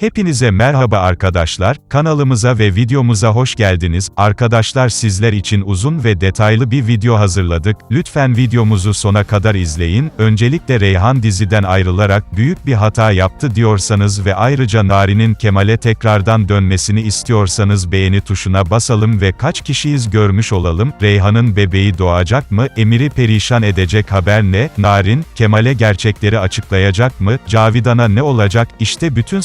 Hepinize merhaba arkadaşlar, kanalımıza ve videomuza hoş geldiniz. Arkadaşlar sizler için uzun ve detaylı bir video hazırladık. Lütfen videomuzu sona kadar izleyin. Öncelikle Reyhan diziden ayrılarak büyük bir hata yaptı diyorsanız ve ayrıca Nari'nin Kemal'e tekrardan dönmesini istiyorsanız beğeni tuşuna basalım ve kaç kişiyiz görmüş olalım. Reyhan'ın bebeği doğacak mı? Emir'i perişan edecek haber ne? Narin, Kemal'e gerçekleri açıklayacak mı? Cavidan'a ne olacak? İşte bütün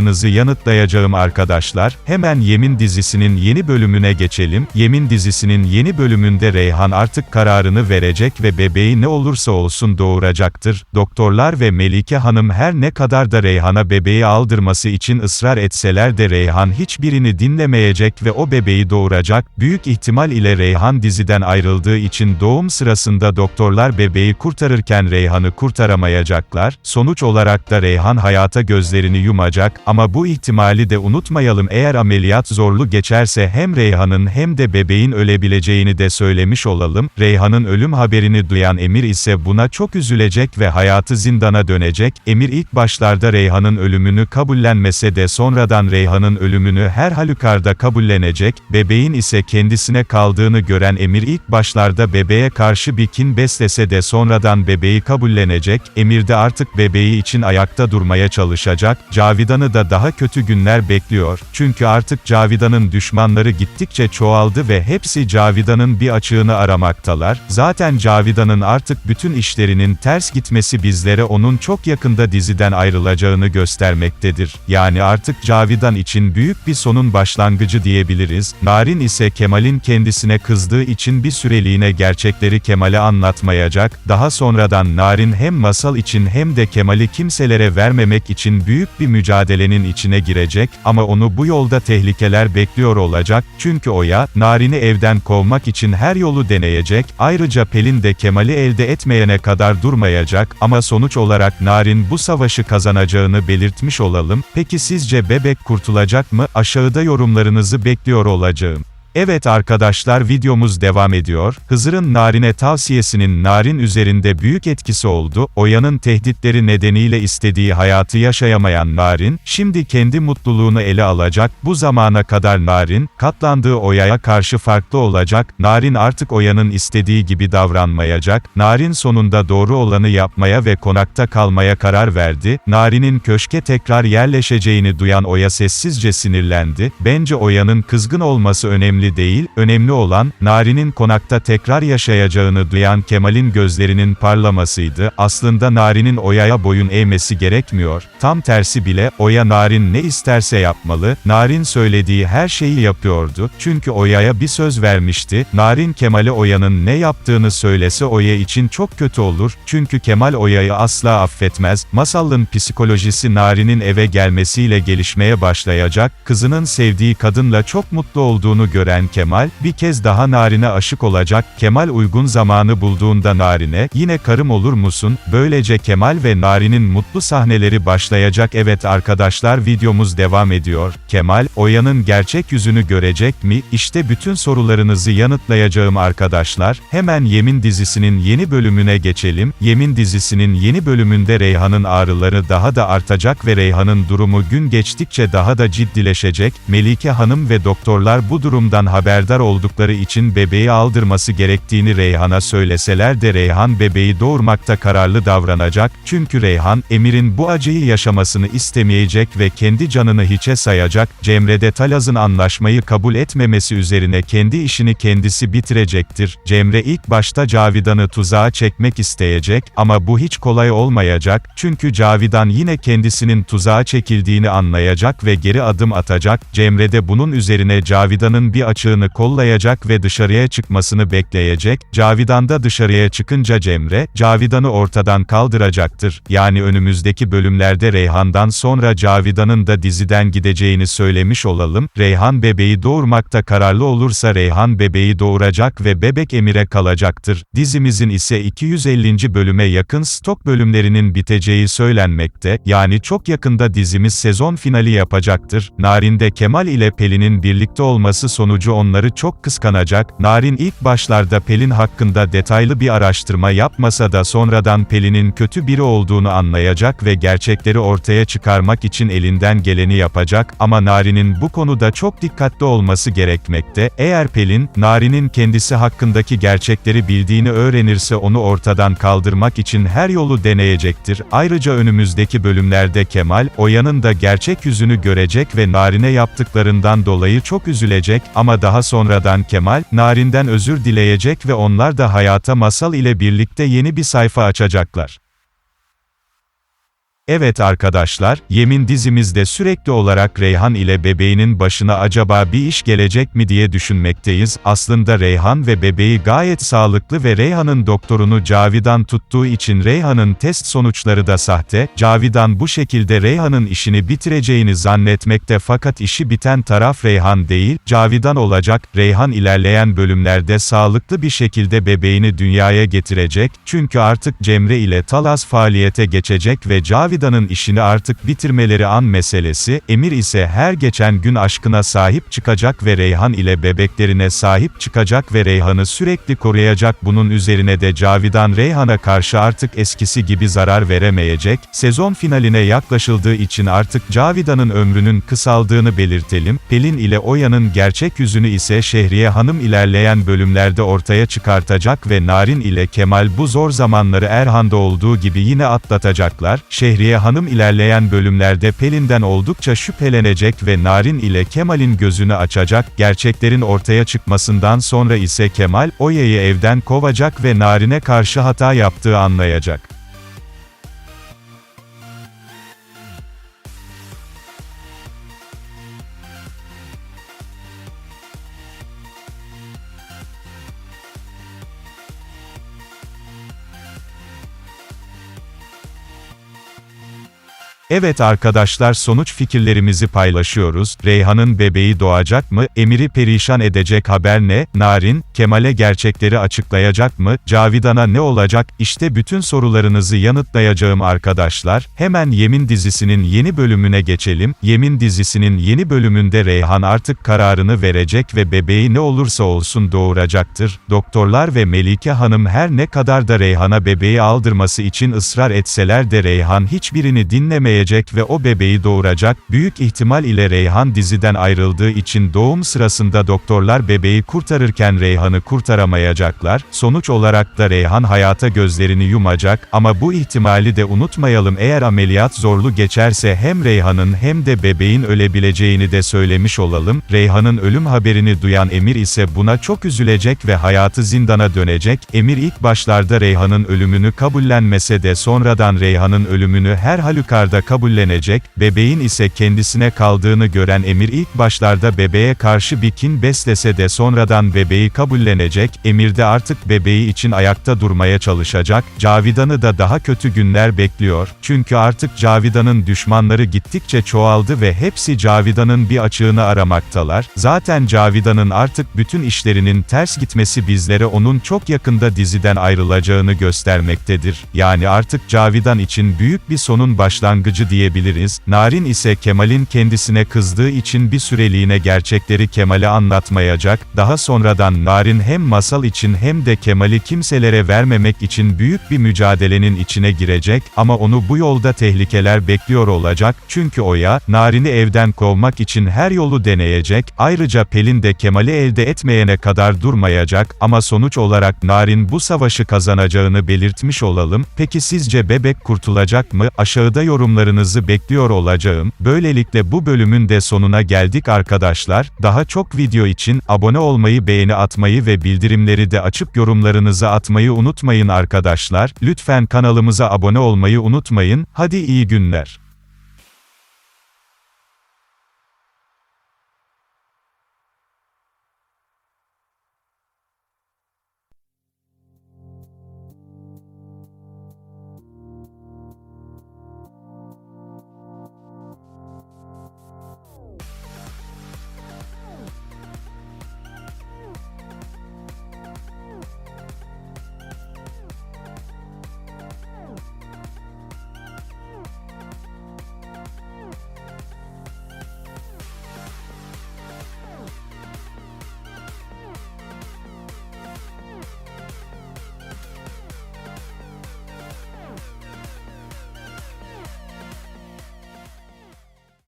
sorularınızı yanıtlayacağım arkadaşlar. Hemen Yemin dizisinin yeni bölümüne geçelim. Yemin dizisinin yeni bölümünde Reyhan artık kararını verecek ve bebeği ne olursa olsun doğuracaktır. Doktorlar ve Melike Hanım her ne kadar da Reyhan'a bebeği aldırması için ısrar etseler de Reyhan hiçbirini dinlemeyecek ve o bebeği doğuracak. Büyük ihtimal ile Reyhan diziden ayrıldığı için doğum sırasında doktorlar bebeği kurtarırken Reyhan'ı kurtaramayacaklar. Sonuç olarak da Reyhan hayata gözlerini yumacak ama bu ihtimali de unutmayalım eğer ameliyat zorlu geçerse hem Reyhan'ın hem de bebeğin ölebileceğini de söylemiş olalım. Reyhan'ın ölüm haberini duyan Emir ise buna çok üzülecek ve hayatı zindana dönecek. Emir ilk başlarda Reyhan'ın ölümünü kabullenmese de sonradan Reyhan'ın ölümünü her halükarda kabullenecek. Bebeğin ise kendisine kaldığını gören Emir ilk başlarda bebeğe karşı bir kin beslese de sonradan bebeği kabullenecek. Emir de artık bebeği için ayakta durmaya çalışacak. Cavidan'ı da daha kötü günler bekliyor. Çünkü artık Cavidan'ın düşmanları gittikçe çoğaldı ve hepsi Cavidan'ın bir açığını aramaktalar. Zaten Cavidan'ın artık bütün işlerinin ters gitmesi bizlere onun çok yakında diziden ayrılacağını göstermektedir. Yani artık Cavidan için büyük bir sonun başlangıcı diyebiliriz. Narin ise Kemal'in kendisine kızdığı için bir süreliğine gerçekleri Kemal'e anlatmayacak. Daha sonradan Narin hem masal için hem de Kemal'i kimselere vermemek için büyük bir mücadelenin içine girecek ama onu bu yolda tehlikeler bekliyor olacak. Çünkü Oya, Narin'i evden kovmak için her yolu deneyecek. Ayrıca Pelin de Kemal'i elde etmeyene kadar durmayacak ama sonuç olarak Narin bu savaşı kazanacağını belirtmiş olalım. Peki sizce bebek kurtulacak mı? Aşağıda yorumlarınızı bekliyor olacağım. Evet arkadaşlar videomuz devam ediyor. Hızır'ın Narin'e tavsiyesinin Narin üzerinde büyük etkisi oldu. Oya'nın tehditleri nedeniyle istediği hayatı yaşayamayan Narin, şimdi kendi mutluluğunu ele alacak. Bu zamana kadar Narin, katlandığı Oya'ya karşı farklı olacak. Narin artık Oya'nın istediği gibi davranmayacak. Narin sonunda doğru olanı yapmaya ve konakta kalmaya karar verdi. Narin'in köşke tekrar yerleşeceğini duyan Oya sessizce sinirlendi. Bence Oya'nın kızgın olması önemli önemli değil, önemli olan, Nari'nin konakta tekrar yaşayacağını duyan Kemal'in gözlerinin parlamasıydı. Aslında Nari'nin Oya'ya boyun eğmesi gerekmiyor. Tam tersi bile, Oya Narin ne isterse yapmalı, Narin söylediği her şeyi yapıyordu. Çünkü Oya'ya bir söz vermişti. Narin Kemal'e Oya'nın ne yaptığını söylese Oya için çok kötü olur. Çünkü Kemal Oya'yı asla affetmez. Masallın psikolojisi Narin'in eve gelmesiyle gelişmeye başlayacak. Kızının sevdiği kadınla çok mutlu olduğunu gören gören Kemal, bir kez daha Narin'e aşık olacak, Kemal uygun zamanı bulduğunda Narin'e, yine karım olur musun, böylece Kemal ve Narin'in mutlu sahneleri başlayacak. Evet arkadaşlar videomuz devam ediyor, Kemal, Oya'nın gerçek yüzünü görecek mi, İşte bütün sorularınızı yanıtlayacağım arkadaşlar, hemen Yemin dizisinin yeni bölümüne geçelim, Yemin dizisinin yeni bölümünde Reyhan'ın ağrıları daha da artacak ve Reyhan'ın durumu gün geçtikçe daha da ciddileşecek, Melike Hanım ve doktorlar bu durumdan haberdar oldukları için bebeği aldırması gerektiğini Reyhan'a söyleseler de Reyhan bebeği doğurmakta kararlı davranacak, çünkü Reyhan, Emir'in bu acıyı yaşamasını istemeyecek ve kendi canını hiçe sayacak, Cemre de Talaz'ın anlaşmayı kabul etmemesi üzerine kendi işini kendisi bitirecektir. Cemre ilk başta Cavidan'ı tuzağa çekmek isteyecek, ama bu hiç kolay olmayacak, çünkü Cavidan yine kendisinin tuzağa çekildiğini anlayacak ve geri adım atacak, Cemre de bunun üzerine Cavidan'ın bir açığını kollayacak ve dışarıya çıkmasını bekleyecek, Cavidan da dışarıya çıkınca Cemre, Cavidan'ı ortadan kaldıracaktır. Yani önümüzdeki bölümlerde Reyhan'dan sonra Cavidan'ın da diziden gideceğini söylemiş olalım. Reyhan bebeği doğurmakta kararlı olursa Reyhan bebeği doğuracak ve bebek Emir'e kalacaktır. Dizimizin ise 250. bölüme yakın stok bölümlerinin biteceği söylenmekte, yani çok yakında dizimiz sezon finali yapacaktır. Narin'de Kemal ile Pelin'in birlikte olması sonucu sonucu onları çok kıskanacak. Narin ilk başlarda Pelin hakkında detaylı bir araştırma yapmasa da sonradan Pelin'in kötü biri olduğunu anlayacak ve gerçekleri ortaya çıkarmak için elinden geleni yapacak ama Narin'in bu konuda çok dikkatli olması gerekmekte. Eğer Pelin, Narin'in kendisi hakkındaki gerçekleri bildiğini öğrenirse onu ortadan kaldırmak için her yolu deneyecektir. Ayrıca önümüzdeki bölümlerde Kemal, Oya'nın da gerçek yüzünü görecek ve Narin'e yaptıklarından dolayı çok üzülecek ama daha sonradan Kemal, Narin'den özür dileyecek ve onlar da hayata masal ile birlikte yeni bir sayfa açacaklar. Evet arkadaşlar, Yemin dizimizde sürekli olarak Reyhan ile bebeğinin başına acaba bir iş gelecek mi diye düşünmekteyiz. Aslında Reyhan ve bebeği gayet sağlıklı ve Reyhan'ın doktorunu Cavidan tuttuğu için Reyhan'ın test sonuçları da sahte. Cavidan bu şekilde Reyhan'ın işini bitireceğini zannetmekte fakat işi biten taraf Reyhan değil, Cavidan olacak. Reyhan ilerleyen bölümlerde sağlıklı bir şekilde bebeğini dünyaya getirecek. Çünkü artık Cemre ile Talas faaliyete geçecek ve Cavidan Cavidan'ın işini artık bitirmeleri an meselesi, Emir ise her geçen gün aşkına sahip çıkacak ve Reyhan ile bebeklerine sahip çıkacak ve Reyhan'ı sürekli koruyacak. Bunun üzerine de Cavidan Reyhan'a karşı artık eskisi gibi zarar veremeyecek, sezon finaline yaklaşıldığı için artık Cavidan'ın ömrünün kısaldığını belirtelim, Pelin ile Oya'nın gerçek yüzünü ise Şehriye Hanım ilerleyen bölümlerde ortaya çıkartacak ve Narin ile Kemal bu zor zamanları Erhan'da olduğu gibi yine atlatacaklar, Şehriye Şehriye Hanım ilerleyen bölümlerde Pelin'den oldukça şüphelenecek ve Narin ile Kemal'in gözünü açacak, gerçeklerin ortaya çıkmasından sonra ise Kemal, Oya'yı evden kovacak ve Narin'e karşı hata yaptığı anlayacak. Evet arkadaşlar sonuç fikirlerimizi paylaşıyoruz. Reyhan'ın bebeği doğacak mı? Emir'i perişan edecek haber ne? Narin, Kemal'e gerçekleri açıklayacak mı? Cavidan'a ne olacak? İşte bütün sorularınızı yanıtlayacağım arkadaşlar. Hemen Yemin dizisinin yeni bölümüne geçelim. Yemin dizisinin yeni bölümünde Reyhan artık kararını verecek ve bebeği ne olursa olsun doğuracaktır. Doktorlar ve Melike Hanım her ne kadar da Reyhan'a bebeği aldırması için ısrar etseler de Reyhan hiçbirini dinlemeye bekleyecek ve o bebeği doğuracak. Büyük ihtimal ile Reyhan diziden ayrıldığı için doğum sırasında doktorlar bebeği kurtarırken Reyhan'ı kurtaramayacaklar. Sonuç olarak da Reyhan hayata gözlerini yumacak ama bu ihtimali de unutmayalım eğer ameliyat zorlu geçerse hem Reyhan'ın hem de bebeğin ölebileceğini de söylemiş olalım. Reyhan'ın ölüm haberini duyan Emir ise buna çok üzülecek ve hayatı zindana dönecek. Emir ilk başlarda Reyhan'ın ölümünü kabullenmese de sonradan Reyhan'ın ölümünü her halükarda kabullenecek, bebeğin ise kendisine kaldığını gören Emir ilk başlarda bebeğe karşı bir kin beslese de sonradan bebeği kabullenecek, Emir de artık bebeği için ayakta durmaya çalışacak, Cavidan'ı da daha kötü günler bekliyor, çünkü artık Cavidan'ın düşmanları gittikçe çoğaldı ve hepsi Cavidan'ın bir açığını aramaktalar, zaten Cavidan'ın artık bütün işlerinin ters gitmesi bizlere onun çok yakında diziden ayrılacağını göstermektedir, yani artık Cavidan için büyük bir sonun başlangıcı yaratıcı diyebiliriz. Narin ise Kemal'in kendisine kızdığı için bir süreliğine gerçekleri Kemal'e anlatmayacak. Daha sonradan Narin hem masal için hem de Kemal'i kimselere vermemek için büyük bir mücadelenin içine girecek ama onu bu yolda tehlikeler bekliyor olacak. Çünkü Oya, Narin'i evden kovmak için her yolu deneyecek. Ayrıca Pelin de Kemal'i elde etmeyene kadar durmayacak ama sonuç olarak Narin bu savaşı kazanacağını belirtmiş olalım. Peki sizce bebek kurtulacak mı? Aşağıda yorumları yorumlarınızı bekliyor olacağım. Böylelikle bu bölümün de sonuna geldik arkadaşlar. Daha çok video için abone olmayı, beğeni atmayı ve bildirimleri de açıp yorumlarınızı atmayı unutmayın arkadaşlar. Lütfen kanalımıza abone olmayı unutmayın. Hadi iyi günler.